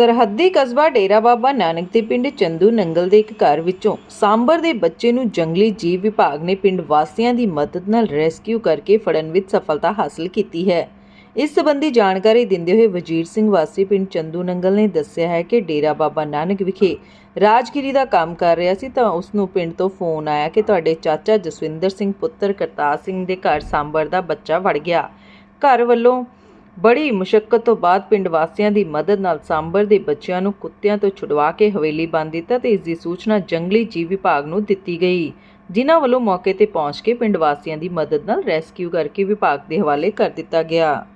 ਸਰਹੱਦੀ ਕਸਬਾ ਡੇਰਾ ਬਾਬਾ ਨਾਨਕ ਦੇ ਪਿੰਡ ਚੰਦੂ ਨੰਗਲ ਦੇ ਇੱਕ ਘਰ ਵਿੱਚੋਂ ਸਾਂਬਰ ਦੇ ਬੱਚੇ ਨੂੰ ਜੰਗਲੀ ਜੀਵ ਵਿਭਾਗ ਨੇ ਪਿੰਡ ਵਾਸੀਆਂ ਦੀ ਮਦਦ ਨਾਲ ਰੈਸਕਿਊ ਕਰਕੇ ਫੜਨ ਵਿੱਚ ਸਫਲਤਾ ਹਾਸਲ ਕੀਤੀ ਹੈ। ਇਸ ਸੰਬੰਧੀ ਜਾਣਕਾਰੀ ਦਿੰਦੇ ਹੋਏ ਵਜੀਰ ਸਿੰਘ ਵਾਸੀ ਪਿੰਡ ਚੰਦੂ ਨੰਗਲ ਨੇ ਦੱਸਿਆ ਹੈ ਕਿ ਡੇਰਾ ਬਾਬਾ ਨਾਨਕ ਵਿਖੇ ਰਾਜਗਿਰੀ ਦਾ ਕੰਮ ਕਰ ਰਿਹਾ ਸੀ ਤਾਂ ਉਸ ਨੂੰ ਪਿੰਡ ਤੋਂ ਫੋਨ ਆਇਆ ਕਿ ਤੁਹਾਡੇ ਚਾਚਾ ਜਸਵਿੰਦਰ ਸਿੰਘ ਪੁੱਤਰ ਕਰਤਾਰ ਸਿੰਘ ਦੇ ਘਰ ਸਾਂਬਰ ਦਾ ਬੱਚਾ ਵੜ ਗਿਆ। ਘਰ ਵੱਲੋਂ ਬੜੀ ਮੁਸ਼ਕਲ ਤੋਂ ਬਾਅਦ ਪਿੰਡ ਵਾਸੀਆਂ ਦੀ ਮਦਦ ਨਾਲ ਸਾਂਬਰ ਦੇ ਬੱਚਿਆਂ ਨੂੰ ਕੁੱਤਿਆਂ ਤੋਂ ਛੁਡਵਾ ਕੇ ਹਵੇਲੀ ਬੰਦ ਦਿੱਤਾ ਤੇ ਇਸ ਦੀ ਸੂਚਨਾ ਜੰਗਲੀ ਜੀਵ ਵਿਭਾਗ ਨੂੰ ਦਿੱਤੀ ਗਈ। ਜਿਨ੍ਹਾਂ ਵੱਲੋਂ ਮੌਕੇ ਤੇ ਪਹੁੰਚ ਕੇ ਪਿੰਡ ਵਾਸੀਆਂ ਦੀ ਮਦਦ ਨਾਲ ਰੈਸਕਿਊ ਕਰਕੇ ਵਿਭਾਗ ਦੇ ਹਵਾਲੇ ਕਰ ਦਿੱਤਾ ਗਿਆ।